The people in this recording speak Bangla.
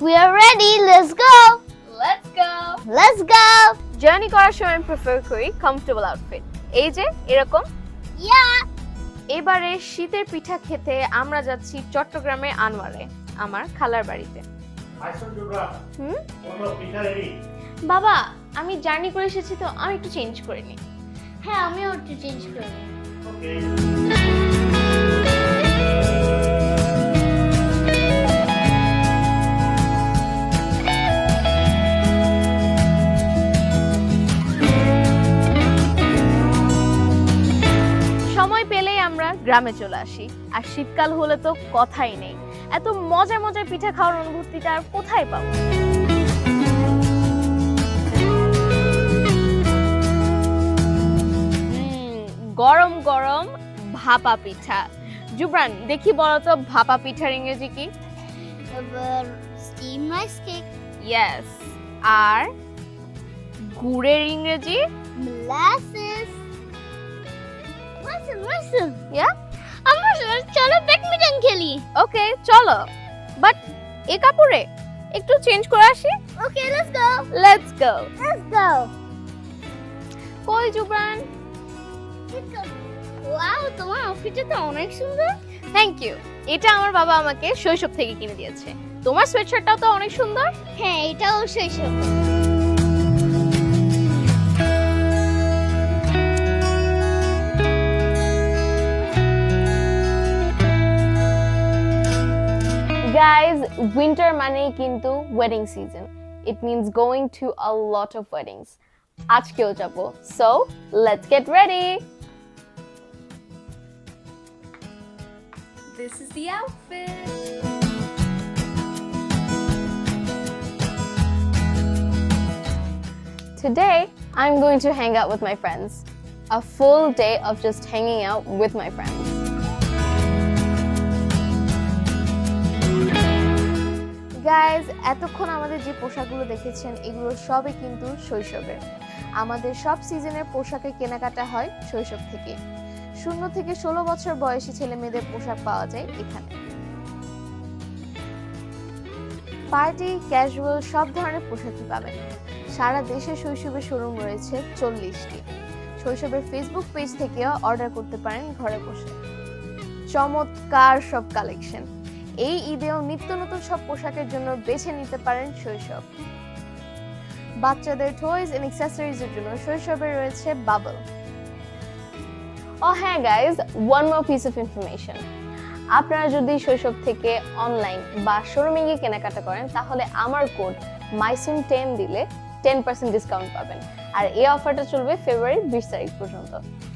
We are ready. Let's go. Let's go Let's go. Journey করার সময় আমি প্রেফার করি কমফোর্টেবল আউটফিট এই যে এরকম Yeah. এবারে শীতের পিঠা খেতে আমরা যাচ্ছি চট্টগ্রামে আনোয়ারে আমার খালার বাড়িতে হুম বাবা আমি জার্নি করে এসেছি তো আমি একটু চেঞ্জ করে নিই হ্যাঁ আমিও একটু চেঞ্জ করে নিই। গ্রামে চলে আসি। আর শীতকাল হলে তো কথাই নেই। এত মজার মজার পিঠা খাওয়ার অনুভূতিটা আর কোথায় পাবো? গরম গরম ভাপা পিঠা। জুবরান দেখি বলো তো ভাপা পিঠার ইংরেজি কি? ইয়েস আর গুড়ের ইংরেজি? Molasses. Listen, listen. Yeah? আমরা চলো ব্যাডমিন্টন খেলি। ওকে চলো। বাট এ কাপড়ে একটু চেঞ্জ করে আসি। Okay let's go let's go let's go কই জুবরান? ওয়াও তোমার আউটফিটটা তো অনেক সুন্দর। থ্যাংক ইউ এটা আমার বাবা আমাকে শৈশব থেকে কিনে দিয়েছে। তোমার সোয়েটশার্টটাও তো অনেক সুন্দর। হ্যাঁ এটাও শৈশব। গাইজ উইন্টার মানেই কিন্তু wedding season it means going to a lot of weddings আজকেও যাব so let's get ready This is the outfit. Today, I'm going to hang out with my friends. A full day of just hanging out with my friends. Guys এতক্ষণ আমাদের যে পোশাকগুলো দেখেছেন, এগুলো সবই কিন্তু শৈশবের। আমাদের সব সিজনের পোশাকের কেনাকাটা হয় শৈশব থেকে। শূন্য থেকে ষোলো বছর বয়সী ছেলে মেয়েদের পোশাক পাওয়া যায় এখানে। পার্টি ক্যাজুয়াল সব ধরনের পোশাকই পাবেন। সারা দেশে শৈশবের শোরুম রয়েছে চল্লিশটি। শৈশবের ফেসবুক পেজ থেকেও অর্ডার করতে পারেন ঘরে বসে। চমৎকার সব কালেকশন এই ঈদেও নিত্য নতুন সব পোশাকের জন্য বেছে নিতে পারেন শৈশব। বাচ্চাদের টয়েস এন্ড অ্যাক্সেসরিজের জন্য শৈশবে রয়েছে বাবল ও হ্যাঁ guys one more piece of information আপনারা যদি শৈশব থেকে অনলাইন বা শোরুমে গিয়ে কেনাকাটা করেন, তাহলে আমার কোড মাইসুন টেন দিলে টেন পার্সেন্ট ডিসকাউন্ট পাবেন। আর এই অফারটা চলবে ফেব্রুয়ারি বিশ তারিখ পর্যন্ত।